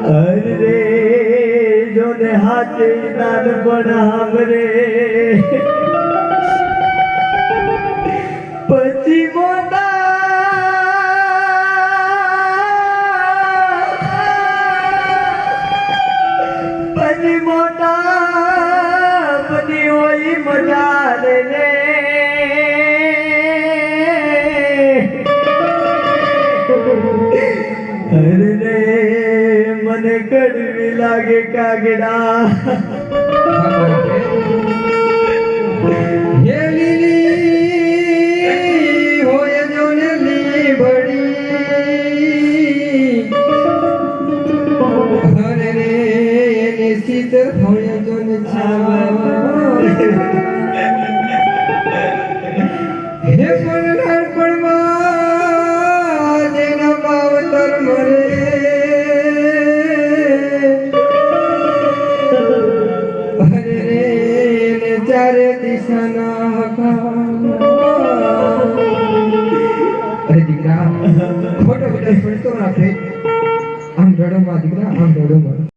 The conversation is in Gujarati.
અરે જોને હાથે નાનપણ હામરે પછી મોટા પછી મોટા મને કડવી લાગે કાગડા. હે લીલી હોય જો હે પણ ચારે દિશાના અરે દીકરા ખોટો બધા પડતો ના આમ રડો માં દીકરા, આમ રડો માં